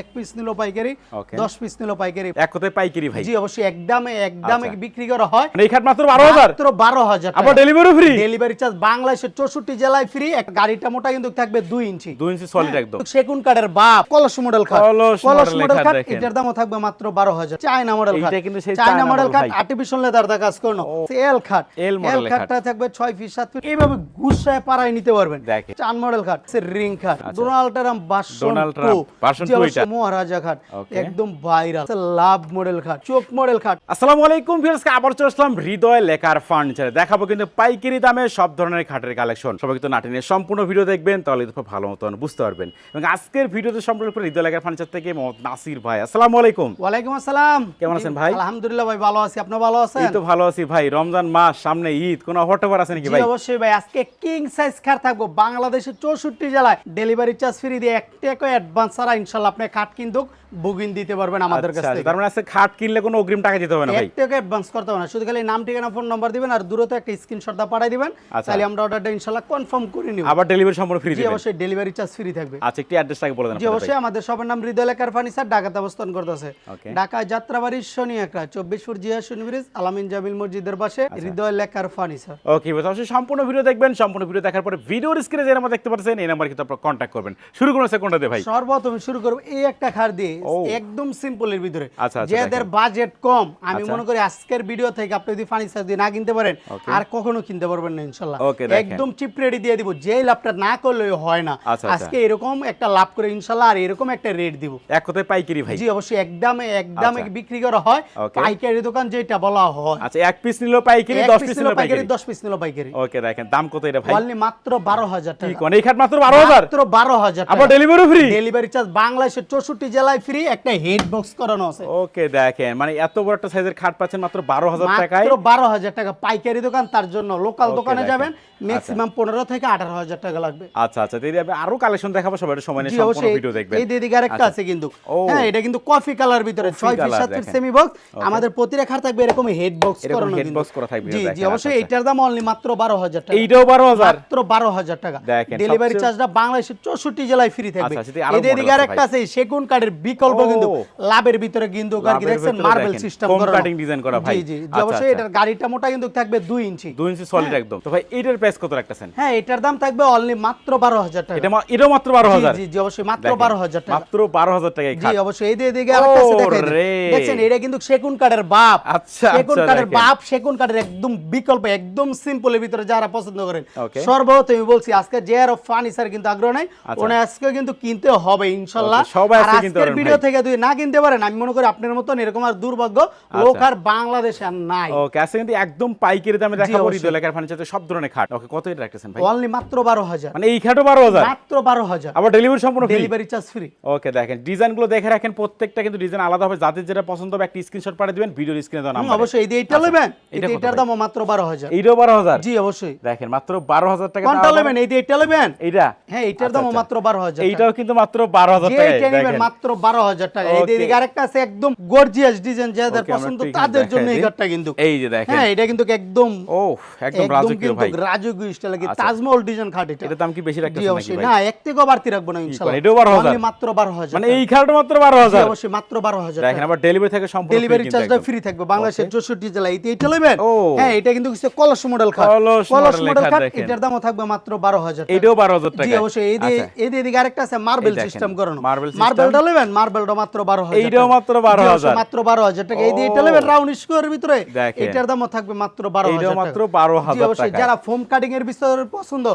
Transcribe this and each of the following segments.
এক পিস নিল পাইকারি দশ পিস নিল পাইকারি। এক কথায় পাইকারি ভাই। জি অবশ্যই এক দামে এক দামে আচ্ছা। বিক্রি করা হয়। মানে এই খাট মাত্র বারো হাজার? মাত্র বারো হাজার আবার ডেলিভারি ফ্রি ডেলিভারি চার্জ বাংলাদেশের চৌষট্টি জেলায় ফ্রি এক গাড়িটা মোটা কিন্তু থাকবে দুই ইঞ্চি। দুই ইঞ্চি সলিড একদম। সেগুন কাঠের বাপ কলস মডেল খাট। কলস মডেল খাট এটার দামও থাকবে মাত্র বারো হাজার। চায়না মডেল খাট। কিন্তু সেই চায়না মডেল খাট। আর্টিফিশিয়াল লেদার দা কাজ করানো এল খাট। এল। খাটটা থাকবে ছয় ফিট সাত ফিট এইভাবে গুছায় পাড়ায় নিতে পারবেন। চান মডেল খাট রিং খাট। Donald Trump version Donald Trump এটা। মহারাজা Okay. একদম ভাইরাল লাভ মডেল খাট চোখ মডেল খাট আসসালামু আলাইকুম আবার চলে আসলাম হৃদয় লেখার ফার্নিচারে দেখাবো কিন্তু পাইকারি দামে সব ধরনের খাটের কালেকশন সবাই কিন্তু নাটিনের সম্পূর্ণ ভিডিও দেখবেন তাহলে খুব ভালো মতন বুঝতে পারবেন। এবং আজকের ভিডিওতে সম্পূর্ণ করে হৃদয় লেখার ফার্নিচার থেকে মোহাম্মদ নাসির ভাই। আসসালামু আলাইকুম। ওয়ালাইকুম আসসালাম। কেমন আছেন ভাই? আলহামদুলিল্লাহ ভাই ভালো আছি। আপনি ভালো আছেন? এই তো ভালো আছি ভাই। রমজান মাস সামনে ঈদ কোনো অফার টফার আছে নাকি ভাই? অবশ্যই ভাই আজকে কিং সাইজ খাট থাকব। বাংলাদেশের চৌষট্টি জেলায় ডেলিভারি চার্জ ফ্রি দিয়ে এক টাকা অ্যাডভান্স ছাড়া ইনশাল্লাহ আপনি খাট কিন্তু বুকিং দিতে পারবেন আমাদের কাছ আচ্ছা, থেকে। তার মানে খাট কিনলে কোনো অগ্রিম টাকা দিতে হবে না ভাই? এক অ্যাডভান্স করতে হবে না। শুধু খালি নাম ঠিকানা ফোন নাম্বার দিবেন আর দূরত একটা স্ক্রিনশট দা পাঠিয়ে দিবেন। আচ্ছা। তাহলে আমরা অর্ডারটা ইনশাল্লাহ কনফার্ম করে নিব। আবার ডেলিভারি সম্পূর্ণ ফ্রি জি দিবেন অবশ্যই ডেলিভারি চার্জ ফ্রি থাকবে। আচ্ছা একটি অ্যাড্রেসটাকে বলে দেন জি অবশ্যই আমাদের সবার নাম হৃদয় লেখার ফার্নিচার ঢাকাতে অবস্থান করতেছে. ঢাকা যাত্রাবাড়ি শনি একটা চব্বিশ ফুট জিয়া শনি ব্রিজ আলামিন জামিল মসজিদের পাশে আচ্ছা। হৃদয় লেখার ফার্নিচার ওকে এবার অবশ্যই সম্পূর্ণ ভিডিও দেখবেন সম্পূর্ণ ভিডিও দেখার পরে ভিডিওর স্ক্রিনে যে নাম্বার দেখতে পাচ্ছেন এই নাম্বার কিন্তু আপনারা কন্ট্যাক্ট করবেন। শুরু করুন কোনটা দিয়ে ভাই। সর্বপ্রথম শুরু করব এই একটা খার দিয়ে। একদম সিম্পলের ভিতরে। আচ্ছা, আচ্ছা, যাদের বাজেট কম আমি আচ্ছা। মনে করি আজকের ভিডিও থেকে আপনি যদি ফার্নিচার দিয়ে না কিনতে পারেন আর কখনো কিনতে পারবেন না ইনশাল্লাহ। একদম চিপ রেডি দিয়ে দিব যে লাভটা না করলে হয় না। আজকে এরকম একটা লাভ করে ইনশাল্লাহ আর এরকম একটা রেট দিব। এক কথায় পাইকারি ভাই। জি অবশ্যই একদমে একদমে। বিক্রি করা হয়। পাইকারি দোকান যেটা বলা হয়। আচ্ছা এক পিস নিলো পাইকারি এক দশ piece পিস নিলো পাইকারি দশ পিস নিলো পাইকারি। ওকে দেখেন দাম কত এটা ভাই? অনলি মাত্র বারো হাজার কি টাকা। কোন? এই খাট মাত্র বারো হাজার? মাত্র বারো হাজার আবার ডেলিভারি ফ্রি ডেলিভারি চার্জ বাংলাদেশের চৌষট্টি জেলায় ফ্রি একটা হেড বক্স করানো আছে। ওকে দেখেন মানে এত বড় একটা সাইজের খাট পাচ্ছেন মাত্র বারো হাজার টাকায়। মাত্র বারো হাজার টাকা। পাইকারি দোকান তার জন্য লোকাল দোকানে যাবেন ম্যাক্সিমাম পনেরো থেকে আঠারো হাজার টাকা লাগবে। আচ্ছা আচ্ছা দিদি আরও কালেকশন দেখাবো সবাই সময় নিয়ে সম্পূর্ণ ভিডিও দেখবেন। এই দিদিকে আরেকটা আচ্ছা। আছে কিন্তু। হ্যাঁ এটা কিন্তু কফি কালার ভিতরে ছয় ফিট সাত ফিট সেমি বক্স আমাদের প্রতি রেখার থাকবে এরকম হেড বক্স করানো কিন্তু। box করা থাকবে, জি জি অবশ্যই আচ্ছা, এটার দাম অনলি মাত্র বারো হাজার টাকা। এইটাও বারো হাজার? মাত্র বারো হাজার টাকা। ডেলিভারি চার্জটা বাংলাদেশের চৌষট্টি জেলায় ফ্রি থাকবে। আচ্ছা, এদের দিকে আরেকটা আছে সেগুন কাঠের বিকল্প কিন্তু লাভের ভিতরে কিন্তু দেখছেন মার্বেল সিস্টেম করা cutting design করা ভাই। জি জি আচ্ছা, অবশ্যই আচ্ছা। এটার গাড়িটা মোটা কিন্তু থাকবে দুই ইঞ্চি। দুই ইঞ্চি সলিড একদম। তো ভাই এইটার প্রাইস কত রাখতেছেন? হ্যাঁ এটার দাম থাকবে অনলি মাত্র বারো হাজার টাকা। এটা এটাও মাত্র বারো জি, জি অবশ্যই মাত্র দেখেন, বারো হাজার টাকা। মাত্র বারো হাজার টাকায় জি অবশ্যই। এই দিকে আরেকটা আছে। ওরে। দেখছেন এটা কিন্তু সেগুন কাঠের বাপ। আচ্ছা, সেগুন আচ্ছা, কাঠের বাপ সেগুন কাঠের একদম বিকল্প একদম সিম্পলের ভিতরে যারা পছন্দ করেন. সর্বপ্রথম আমি বলছি আজকে যে আর ফার্নিচার কিন্তু আগ্রহ নাই। ওনে আজকে কিন্তু কিনতে হবে ইনশাআল্লাহ সবাই আজকে কিনতে ভিডিও। থেকে যদি না কিনতে পারেন আমি মনে করি আপনার মতন এরকম আর দুর্ভাগ্য লোক আর বাংলাদেশে আর নাই। ওকে আজকে কিন্তু একদম পাইকারি দামে দেখাবো লেখার ফার্নিচার সব ধরনের খাট। ওকে কত এটা রাখতেছেন ভাই? অনলি মাত্র বারো হাজার। মানে এই খাটও বারো হাজার? মাত্র বারো হাজার। আবার ডেলিভারি সম্পূর্ণ free? Delivery charge free okay দেখেন ডিজাইনগুলো দেখে রাখেন প্রত্যেকটা কিন্তু ডিজাইন আলাদা হবে। যাদের যেটা পছন্দ হবে একটা স্ক্রিনশট পাঠিয়ে দিবেন ভিডিওর স্ক্রিনে দেওয়া নাম্বার অবশ্যই এই দিয়ে এটা নেবেন? এই এটা এটার দাম মাত্র বারো হাজার। এইটাও বারো হাজার? জি অবশ্যই। দেখেন মাত্র বারো হাজার টাকা কোনটা নেবেন? এই দিয়ে এটা নেবেন? এইটা? হ্যাঁ এটার আচ্ছা, দাম আচ্ছা। মাত্র বারো হাজার এইটাও কিন্তু মাত্র বারো হাজার যে টাকা এটা নেবেন মাত্র বারো হাজার টাকা। এই দিকে আরেকটা আছে একদম গর্জিয়াস ডিজাইন যাদের পছন্দ তাদের জন্য এই ঘরটা কিন্তু। এই যে দেখেন। হ্যাঁ এটা কিন্তু একদম ও একদম রাজকীয় ভাই। রাজকীয় স্টাইল কি আচ্ছা। তাজমহল ডিজাইন খাট এটা। এটার দাম কি বেশি জি রাখতেছেন নাকি ভাই? না এক থেকেও বাড়তি রাখব না ইনশাআল্লাহ এটাও 12,000? Only মাত্র বারো হাজার মানে এই খাটও মাত্র বারো জি, হাজার অবশ্যই মাত্র বারো হাজার দেখেন আবার ডেলিভারি থেকে সম্পূর্ণ ডেলিভারি চার্জটা ফ্রি থাকবে। বাংলাদেশের চৌষট্টি জেলায় এই এটা নেবেন? হ্যাঁ এটা কিন্তু হচ্ছে কলস মডেল খাট। কলস মডেল খাট খাট এটার দামও থাকবে মাত্র বারো হাজার এইটাও বারো হাজার জি অবশ্যই। এই দিয়ে আচ্ছা। এই দিকে আরেকটা আছে মার্বেল সিস্টেম করানো। মার্বেলটা নেবেন? মার্বেলটা মাত্র বারো হাজার এইটাও মাত্র 12,000 মাত্র বারো হাজার টাকা। এই দিয়ে এটা নেবেন রাউন্ড স্কোয়ারের ভিতরে এটার দামও থাকবে মাত্র বারো এইটাও মাত্র 12,000 জি, অবশ্যই যারা ফোম কাটিং এর বিষয়ে পছন্দ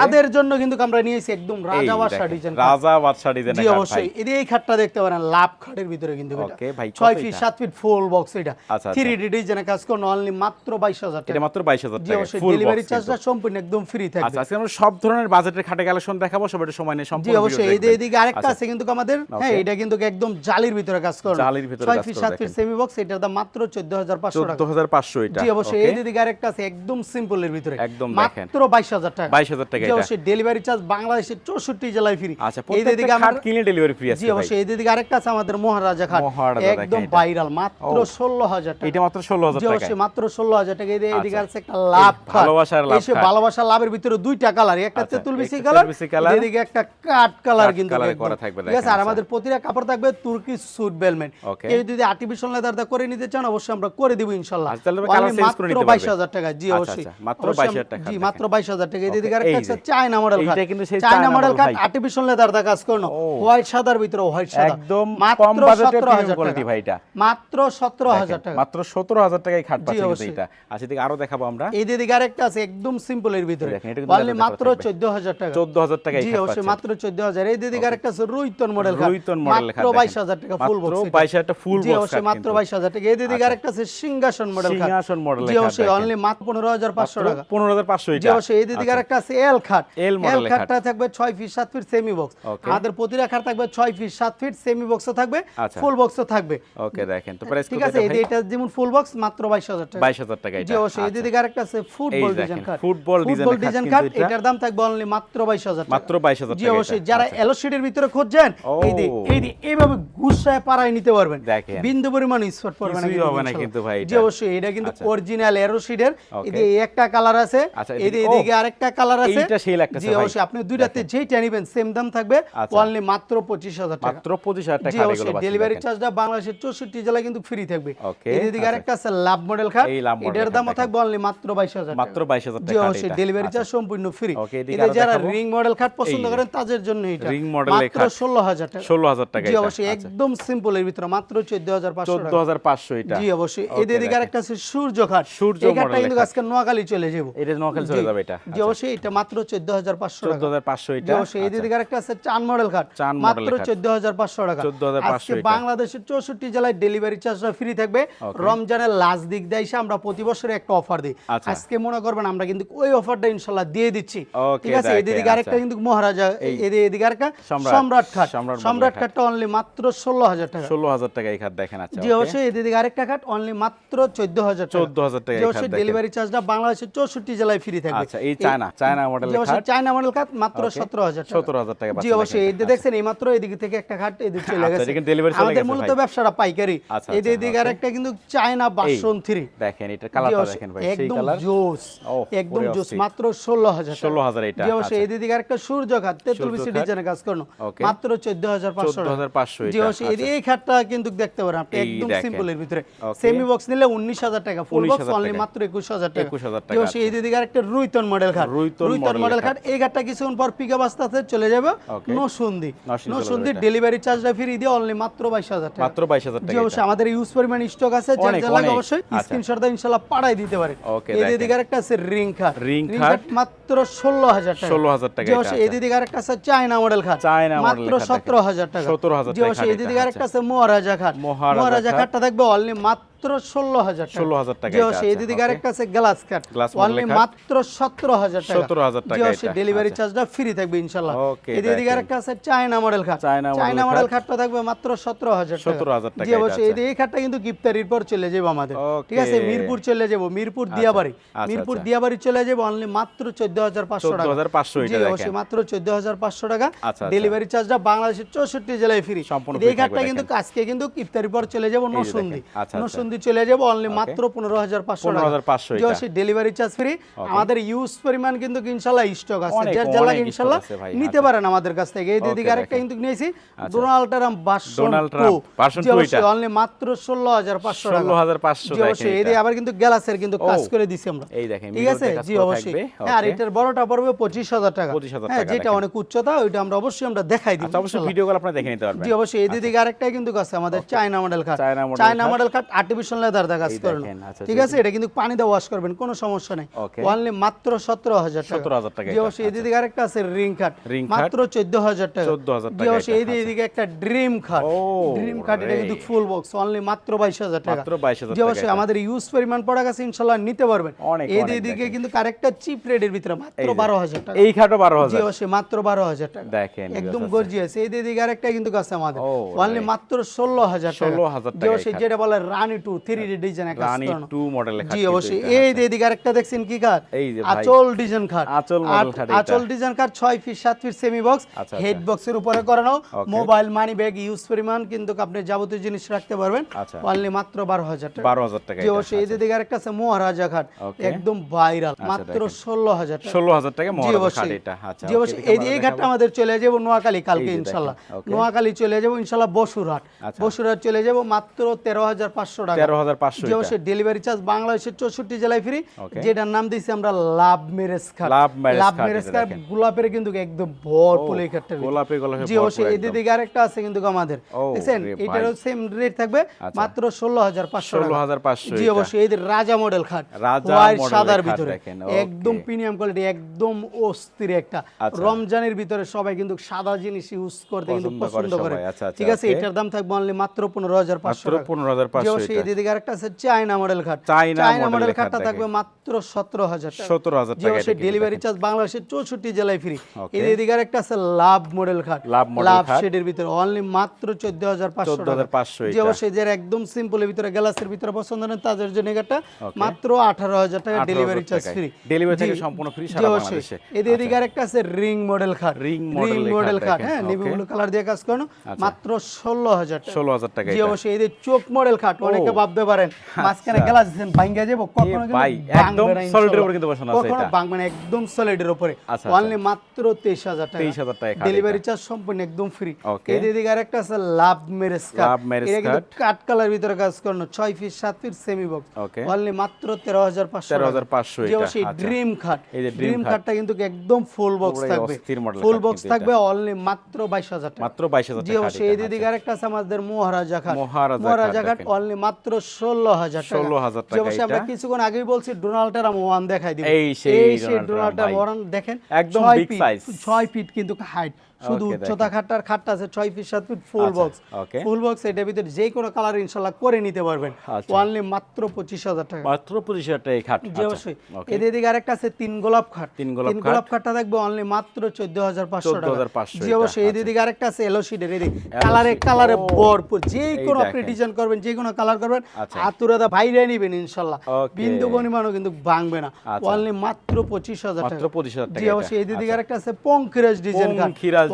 তাদের জন্য কিন্তু আমরা নিয়েছি একদম এই রাজা বাদশা ডিজাইন রাজা বাদশা ডিজাইন জি অবশ্যই। এই যে এই খাটটা দেখতে পারেন লাভ খাটের ভিতরে কিন্তু ভাই, ফিট ফিট ফুল বক্স এটা। আচ্ছা, থ্রি ডি ডিজাইনের কাজ করুন অনলি মাত্র বাইশ হাজার এটা টাকা মাত্র টাকা ফুল ডেলিভারি চার্জটা সম্পূর্ণ একদম ফ্রি থাকবে। আচ্ছা আজকে আমরা সব ধরনের বাজেটের খাটে কালেকশন দেখাবো সবাই সময় নিয়ে জি সম্পূর্ণ অবশ্যই এই আরেকটা আচ্ছা, আছে কিন্তু আমাদের। হ্যাঁ এটা কিন্তু একদম জালির ভিতরে কাজ করে জালির ভিতরে ছয় কাজ ফিট করে সাত ফিট সেমি বক্স এটার দাম মাত্র চোদ্দ হাজার পাঁচশো টাকা। 14,500 এটা। জি অবশ্যই? এই দিকে আরেকটা আছে একদম সিম্পলের ভিতরে। একদম দেখেন। মাত্র বাইশ হাজার টাকা। 22,000 টাকা জি এটা। অবশ্যই ডেলিভারি চার্জ বাংলাদেশের চৌষট্টি জেলায় ফ্রি আচ্ছা এই দিকে খাট কিনলে ডেলিভারি ফ্রি আছে জি অবশ্যই। এই দিকে আরেকটা আছে আমাদের মহারাজা খাট। একদম ভাইরাল মাত্র ও। ষোলো হাজার টাকা। এটা মাত্র 16,000 টাকা জি অবশ্যই মাত্র ষোলো হাজার টাকা। এই এদিকে আচ্ছা। আছে একটা লাভ এই ভালোবাসার লাভ এসে। ভালোবাসার লাভের ভিতরে দুইটা কালার একটা তেতুল বিসি কালার কালার, এদিকে একটা কাট কালার কিন্তু ঠিক আছে আর আচ্ছা। আমাদের প্রতিটা কাপড় অফার থাকবে তুর্কি সুট বেলমেন্ট. কেউ যদি আর্টিফিশিয়াল লেদার দা করে নিতে চান অবশ্যই আমরা করে দিব ইনশাল্লাহ। আচ্ছা, তাহলে Only change করে নিতে মাত্র পারবে। বাইশ হাজার টাকা জি আচ্ছা, অবশ্যই। আচ্ছা, মাত্র 22,000 টাকা জি মাত্র বাইশ হাজার টাকা এদিকে Okay, আরেকটা এই আছে চায়না মডেল এইটা কিন্তু সেই চায়না মডেল কাট আর্টিফিশিয়াল লেদার দা কাজ করনো হোয়াইট সাদার ভিতরে হোয়াইট সাদা। একদম মাত্র কম প্রিমিয়াম হাজার কোয়ালিটি ভাই এটা। মাত্র সতেরো হাজার দেখেন, টাকা। মাত্র সতেরো হাজার টাকায় খাট পাচ্ছেন কিন্তু এটা। আচ্ছা এদিকে আরও দেখাবো আমরা। এই দিকে আরেকটা আছে একদম সিম্পল এর ভিতরে। এটা বললে মাত্র করা থাকবে। চোদ্দ হাজার টাকা। চোদ্দ হাজার টাকায় জি অবশ্যই মাত্র চোদ্দ হাজার। এই দিকে আরেকটা আছে রুইতন মডেল রুইতন মাত্র টাকা ফুল মাত্র বক্স 22,000 টাকা full জি box অবশ্যই খাট মাত্র কিন্তু। বাইশ হাজার টাকা। এই দিকে আরেকটা আছে সিংহাসন মডেল সিংহাসন model জি অবশ্যই অনলি মাত্র পনেরো হাজার পাঁচশো টাকা। পনেরো হাজার জি অবশ্যই এই দিকে আরেকটা আছে এল খাট এল এর খাটটা থাকবে ছয় ফিট সাত ফিট সেমি বক্স আমাদের প্রতিটা খাট থাকবে ছয় ফিট সাত ফিট সেমি বক্সও থাকবে আচ্ছা। ফুল বক্সও থাকবে। ওকে দেখেন। তো প্রাইস ঠিক আছে এটা যেমন ফুল বক্স মাত্র বাইশ হাজার টাকা। বাইশ হাজার টাকা জি অবশ্যই এই আচ্ছা। দিকে আরেকটা আছে ফুটবল ডিজাইন ফুটবল খাট এটা। এটার দাম থাকবে অনলি মাত্র বাইশ হাজার মাত্র 22,000 জি অবশ্যই যারা আচ্ছা। এলো শিটের ভিতরে খুঁজছেন। এই এইভাবে গুছায় পাড়ায় নিতে পারবেন। বিন্দু পরিমাণ স্পট পড়বে না হবে না কিন্তু ভাই জি। অবশ্যই এটা কিন্তু আচ্ছা। অরিজিনাল এরো শিটের Okay. এই যে একটা কালার আছে আচ্ছা, এদিকে- এদিকে আরেকটা কালার আছে। এইটা সেই লাগতেছে জি অবশ্যই আপনি দুইটাতে যেইটা নেবেন সেম দাম থাকবে। আচ্ছা। অনলি মাত্র পঁচিশ হাজার টাকা। মাত্র পঁচিশ হাজার টাকা জি খাট অবশ্যই ডেলিভারি চার্জটা বাংলাদেশের চৌষট্টি জেলায় কিন্তু ফ্রি থাকবে। Okay, এই দিকে আচ্ছা। আরেকটা আছে লাভ মডেল খাট এটার দামও থাকবে অনলি মাত্র বাইশ হাজার মাত্র 22,000 টাকা জি অবশ্যই ডেলিভারি আচ্ছা। চার্জ সম্পূর্ণ ফ্রি এদিকে যারা রিং মডেল খাট পছন্দ করেন তাদের জন্য এটা। রিং মডেল মাত্র খাট। ষোলো হাজার টাকা। ষোলো হাজার টাকা জি অবশ্যই আচ্ছা। একদম সিম্পল এর ভিতরে মাত্র চোদ্দ হাজার পাঁচশো চোদ্দ টাকা হাজার পাঁচশো এটা। জি অবশ্যই। Okay, এই দিকে আরেকটা আছে সূর্য খাট সূর্য কিন্তু আজকে নোয়াখালী চলে যাব। এটা নোয়াখালী চলে যাবে এটা। জি অবশ্যই এটা মাত্র চোদ্দ হাজার পাঁচশো চোদ্দ টাকা হাজার পাঁচশো জি এটা অবশ্যই আচ্ছা। দিকে আরেকটা আছে চান মডেল চান মাত্র মডেলের খাট। চোদ্দ হাজার পাঁচশো টাকা। 14,500 আজকে বাংলাদেশের চৌষট্টি জেলায় ডেলিভারি চার্জটা ফ্রি থাকবে। রমজানের লাস্ট দিক দিয়ে আমরা প্রতি বছরে একটা অফার দিই। আচ্ছা। আজকে মনে করবেন আমরা কিন্তু ওই অফারটা ইনশাল্লাহ দিয়ে দিচ্ছি। ঠিক আছে? দেখেন, এদিকে আরেকটা আচ্ছা। কিন্তু মহারাজা এদিকে এদিকে আরেকটা সম্রাট। খাট সম্রাট। খাটটা অনলি মাত্র ষোলো হাজার টাকা। ষোলো হাজার টাকা এই খাট দেখেন আচ্ছা জি। অবশ্যই এদিকে আরেকটা খাট অনলি মাত্র চোদ্দ হাজার টাকা। 14,000 টাকা অবশ্যই ডেলিভারি চার্জটা বাংলাদেশের চৌষট্টি জেলায় ফ্রি থাকবে। আচ্ছা, এই চায়না, চায়না মডেলের জি অবশ্যই খাট। চায়না মডেল খাট মাত্র সতেরো হাজার টাকা। 17,000 টাকা জি অবশ্যই। এই দেখছেন এই মাত্র এদিকে থেকে একটা খাট এদিকে চলে আচ্ছা, গেছে। এদিকে delivery চলে আমাদের গেছে মূলত। ব্যবসাটা পাইকারি। আচ্ছা, এই আচ্ছা, এদিকে আরেকটা কিন্তু চায়না বাসন থ্রি দেখেন এটা কালারটা দেখেন ভাই সেই একদম কালার জোস একদম জোস মাত্র ষোলো হাজার 16,000 এটা, জি অবশ্যই আচ্ছা। এই দিকে আরেকটা সূর্য খাট তেতুল বিসি। ডিজাইনের কাজ করুন। মাত্র চোদ্দ হাজার পাঁচশো 14,500 জি অবশ্যই এই- আচ্ছা। খাটটা কিন্তু দেখতে পারেন আপনি একদম সিম্পলের ভিতরে। সেমি বক্স নিলে উনিশ হাজার টাকা ফুল বক্স অনলি মাত্র একুশ হাজার টাকা। 21,000 টাকা, অবশ্যই এই দিকে আরেকটা রুইতন মডেল খাট। রুইতন রুইতন মডেল খাট। খাট। এই খাটটা কিছুক্ষণ পর পিক আস্তে আস্তে চলে যাবে নসুন্দি নসুন্দি ডেলিভারি চার্জটা ফ্রি দিয়ে অনলি মাত্র বাইশ হাজার টাকা। মাত্র বাইশ হাজার জি টাকা অবশ্যই আমাদের ইউজ পরিমাণ স্টক আছে যার যা লাগে অবশ্যই আচ্ছা। স্ক্রিনশট দিয়ে ইনশাআল্লাহ পাঠাই দিতে পারে। এই দিকে আরেকটা আছে রিং খাট। Ring খাট। মাত্র ষোলো হাজার টাকা। 16,000 টাকা জি অবশ্যই এই আচ্ছা। দিকে আরেকটা আছে চায়না মডেল খাট। চায়না model মাত্র খাট সতেরো। হাজার টাকা 17,000 জি অবশ্যই এই খাট দিকে এটা, আরেকটা আছে মহারাজা খাট মহারাজা ঘাটটা থাকবে অনলি মাত্র ষোলো হাজার টাকা। 16,000 টাকা এই আচ্ছা, আরেকটা আছে গ্লাস কাট অনলি। মাত্র সতেরো হাজার টাকা। 17,000 জি টাকা ডেলিভারি আচ্ছা। চার্জটা ফ্রি থাকবে ইনশাল্লাহ। Okay, এই দিকে আরেকটা আছে চায়না মডেল খাট চায়না মডেল খাটটা থাকবে মাত্র সতেরো হাজার 17,000 টাকা জি অবশ্যই এই আচ্ছা। এই খাটটা কিন্তু গিফতারির পর চলে যাব আমাদের। ঠিক আছে মিরপুর চলে যাব মিরপুর দিয়াবাড়ি। আচ্ছা, মিরপুর আচ্ছা। দিয়াবাড়ি চলে যাব অনলি মাত্র চোদ্দ হাজার পাঁচশো টাকা। জি অবশ্যই মাত্র চোদ্দ হাজার পাঁচশো টাকা। আচ্ছা, আচ্ছা। ডেলিভারি চার্জটা বাংলাদেশের চৌষট্টি জেলায় ফ্রি সম্পূর্ণ এই খাটটা কিন্তু। আজকে কিন্তু ইফতারির পর চলে যাব যে নসুন্দি আচ্ছা, আচ্ছা। নসুন্দি চলে যাব অনলি মাত্র পনেরো হাজার পাঁচশো টাকা। 15,500 জি এটা। ডেলিভারি চার্জ ফ্রি আমাদের ইউজ পরিমাণ কিন্তু ইনশাল্লাহ স্টক আছে। যার stock ইনশাল্লাহ নিতে আচ্ছা। পারেন আমাদের কাছ থেকে। এই দিকে আরেকটা কিন্তু নিয়েছি Donald Trump version Donald 2 Trump version জি 2 অবশ্যই এটা। অনলি মাত্র ষোলো হাজার পাঁচশো টাকা। 16,500 জি অবশ্যই এই আবার কিন্তু গ্যালাসের কিন্তু কাজ করে দিছি আমরা। এই দেখেন, ঠিক আছে? জি অবশ্যই। হ্যাঁ আর। এটার বড়টা পড়বে পঁচিশ হাজার টাকা। 25,000 হ্যাঁ টাকা যেটা অনেক উচ্চতা ওইটা আমরা অবশ্যই আমরা দেখাই দিই আচ্ছা অবশ্যই ভিডিও কল আপনারা দেখে নিতে পারবেন। জি অবশ্যই। এই দিকে আরেকটাই কিন্তু আছে আমাদের চায়না মডেল খাট চায়না। মডেল খাট আর্টিফিশিয়াল লেদার দা কাজ করেন। আচ্ছা, ঠিক আছে? এটা কিন্তু পানিতে ওয়াশ করবেন কোনো সমস্যা নেই. অনলি মাত্র সতেরো হাজার টাকা। 17,000 টাকা জি এটা, অবশ্যই দিকে আরেকটা আছে রিং খাট মাত্র চোদ্দ হাজার টাকা। 14,000 জি টাকা অবশ্যই এই দিকে- এদিকে একটা ড্রিম খাট ড্রিম খাট এটা কিন্তু ফুল বক্স অনলি মাত্র বাইশ হাজার টাকা। মাত্র 22,000 জি টাকা অবশ্যই এটা। আমাদের ইউজ পরিমাণ পড়া গেছে ইনশাল্লাহ নিতে পারবেন। অনেক, এই দিকে দেখেন। কিন্তু আরেকটা চিপ রেটের ভিতরে মাত্র। বারো হাজার টাকা। এই খাটও বারো জি হাজার। অবশ্যই মাত্র বারো হাজার টাকা। দেখেন, একদম আচ্ছা। গর্জিয়াস এই দিকে আরেকটা কিন্তু আছে আমাদের। অনলি মাত্র ষোলো হাজার টাকা। 16,000 জি টাকা এই খাট। যেটা বলে রানি টু টু থ্রি ডি ডিজাইনের কাজ রানী টু মডেলের খাট জি অবশ্যই। এই আচ্ছা। যে এদিকে আরেকটা দেখছেন কি কাঠ এই যে আচল ডিজাইন কাঠ আঁচল model আট- আচল ডিজাইন কাঠ ছয় ফিট সাত ফিট সেমি বক্স আচ্ছা, হেড বক্সের উপরে করানো মোবাইল মানি ব্যাগ ইউজ পরিমাণ কিন্তু আপনি যাবতীয় জিনিস রাখতে পারবেন। আচ্ছা। অনলি মাত্র বারো হাজার টাকা। টাকা জি অবশ্যই। এই যে দিকে আরেকটা আছে মহারাজা ঘাট একদম ভাইরাল মাত্র দেখেন। ষোলো হাজার টাকা। ষোলো হাজার টাকা মহারাজা খাট এটা। আচ্ছা জি অবশ্যই। এই এই ঘাটটা আমাদের চলে যাব নোয়াখালী কালকে ইনশাল্লাহ। নোয়াখালী চলে যাব ইনশাল্লাহ বসুরহাট। আচ্ছা। বসুরহাট চলে যাব মাত্র তেরো হাজার পাঁচশো টাকা তেরো হাজার পাঁচশো যে অবশ্যই ডেলিভারি চার্জ বাংলাদেশের চৌষট্টি জেলায় ফ্রি যেটার নাম দিয়েছি আমরা লাভ মেরেজ খাট লাভ মেরেজ খাট, মেরেজ এটা খাট দেখেন। গোলাপের কিন্তু একদম ভরপুর এই খাটটার গোলাপে গোলাপে জি অবশ্যই একদম। এদিকে আরেকটা আছে কিন্তু আমাদের। দেখছেন? এটারও সেম রেট থাকবে আচ্ছা। মাত্র ষোলো হাজার পাঁচশো ষোলো হাজার পাঁচশো জি অবশ্যই এই রাজা মডেল খাট রাজা সাদার ভিতরে। একদম প্রিমিয়াম কোয়ালিটি একদম অস্থির একটা। আচ্ছা। রমজানের ভিতরে সবাই কিন্তু সাদা জিনিস ইউজ করতে কিন্তু পছন্দ করে আচ্ছা, ঠিক আছে এটার দাম থাকবে অনলি মাত্র পনেরো হাজার পাঁচশো মাত্র 15,500 জি অবশ্যই এটা। এদিকে আরেকটা আছে চায়না মডেল খাট। চায়না মডেল খাটটা থাকবে মাত্র সতেরো হাজার টাকা। 17,000 টাকা অবশ্যই ডেলিভারি চার্জ বাংলাদেশের চৌষট্টি জেলায় ফ্রি এদিকে আরেকটা আছে লাভ মডেল খাট। লাভ লাভ। শেডের ভিতরে অনলি মাত্র চোদ্দ হাজার পাঁচশো টাকা। 14,500 জি। অবশ্যই যারা একদম সিম্পলের ভিতরে গ্লাসের ভিতরে পছন্দ নেন তাদের জন্য এটা মাত্র আঠারো হাজার টাকা ডেলিভারি চার্জ ফ্রি Delivery থেকে সম্পূর্ণ free সারা বাংলাদেশে। এদিকে এদিকে আরেকটা আছে রিং মডেল খাট। এর মডেল খাট হ্যাঁ নেভি ব্লু কালার দিয়ে কাজ করানো মাত্র ষোলো হাজার টাকা। 16,000 টাকা জি অবশ্যই যে চোখ মডেল খাট অনেকে ভাবতে পারেন মাঝখানে গ্লাস দিচ্ছেন ভাঙ্গা যাব কখনো ভাই, একদম উপরে কিন্তু বসানো আছে এটা। ভাঙবে না একদম সলিডের উপরে। আচ্ছা, অনলি মাত্র তেইশ হাজার টাকা। 23,000 টাকা ডেলিভারি চার্জ সম্পূর্ণ একদম ফ্রি. এই আরেকটা আছে লাভ মেরেজ কাট marriage এটা কাট কালার ভিতরে কাজ করানো feet feet semi box only মাত্র তেরো হাজার পাঁচশো 13,500 যে এটা, অবশ্যই আচ্ছা। ড্রিম খাট ড্রিম খাটটা কিন্তু একদম ফুল বক্স থাকবে। ফুল বক্স থাকবে অনলি মাত্র বাইশ হাজার টাকা। মাত্র বাইশ হাজার জি টাকা অবশ্যই এই আরেকটা আছে আমাদের মহারাজা ঘাট মহারাজা দেখেন। অনলি মাত্র ষোলো হাজার 16,000 জি টাকা অবশ্যই আমরা কিছুক্ষণ আগেই বলছি ডোনাল্ড ট্রাম্প ওয়ান দেখাই দিব। এই সেই ডোনাল্ড ট্রাম্প ওয়ান দেখেন একদম feet, ছয় ফিট কিন্তু হাইট শুধু উচ্চতা খাটটার খাটটা আছে ছয় ফিট সাত feet full box full box এটার ভিতরে যে কোনো কালার ইনশাল্লাহ করে নিতে পারবেন। আচ্ছা। মাত্র পঁচিশ হাজার টাকা। মাত্র পঁচিশ হাজার টাকা এই খাট। জি আচ্ছা, অবশ্যই। এদের দিকে আরেকটা আছে তিন গোলাপ খাট। তিন গোলাপ তিন গোলাপ খাটটা থাকবে অনলি মাত্র চোদ্দ হাজার পাঁচশো টাকা। 14,500 জি অবশ্যই। এদের আচ্ছা। দিকে আরেকটা আছে এলো শিটের এদিকে কালারে কালারে ভরপুর। যে কোনো আপনি ডিজাইন করবেন যে কোনো কালার করবেন আচ্ছা। আতুরাদা বাইরে নিবেন ইনশাল্লাহ। বিন্দু পরিমাণও কিন্তু ভাঙবে না। আচ্ছা। অনলি মাত্র পঁচিশ হাজার মাত্র 25,000 টাকা জি অবশ্যই এদের দিকে আচ্ছা। আরেকটা আছে পঙ্খিরাজ ডিজাইন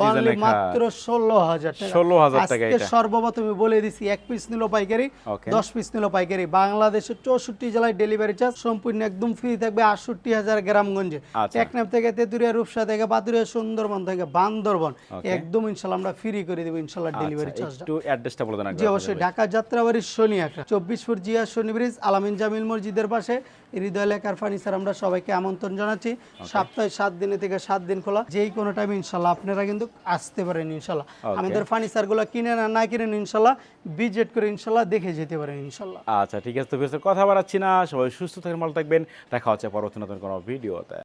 ডিজাইনের খাট। মাত্র ষোলো হাজার টাকা। 16,000 টাকা আজকে। সর্বপ্রথমে বলে দিছি এক পিস নিল পাইকারি। দশ পিস নিল পাইকারি। বাংলাদেশের চৌষট্টি জেলায় ডেলিভারি চার্জ সম্পূর্ণ একদম ফ্রি থাকবে আটষট্টি হাজার গ্রামগঞ্জে। আচ্ছা। টেকনাফ থেকে তেতুরিয়া রূপসা থেকে পাতুরিয়া সুন্দরবন থেকে বান্দরবন। একদম ইনশাল্লাহ আমরা ফ্রি করে দেবো ইনশাল্লাহ ডেলিভারি আচ্ছা, চার্জটা একটু অ্যাড্রেসটা বলে দেন জি অবশ্যই। ঢাকা যাত্রাবাড়ির শনি একটা। চব্বিশ ফুট জিয়া শনি ব্রিজ আলামিন জামিল মসজিদের পাশে। হৃদয় লেখার ফার্নিচার আমরা সবাইকে আমন্ত্রণ জানাচ্ছি। সপ্তাহে সাত দিনে থেকে সাত দিন খোলা। যেই কোনো টাইম ইনশাল্লাহ আপনারা কিন্তু আসতে পারেন ইনশাল্লাহ. আমাদের ফার্নিচারগুলো কিনে না না কিনেন ইনশাল্লাহ ভিজিট করে ইনশাল্লাহ দেখে যেতে পারেন ইনশাল্লাহ। আচ্ছা ঠিক আছে তো কথা বাড়াচ্ছি না। সবাই সুস্থ থাকেন ভালো থাকবেন। দেখা হচ্ছে পরবর্তী নতুন কোনো ভিডিওতে।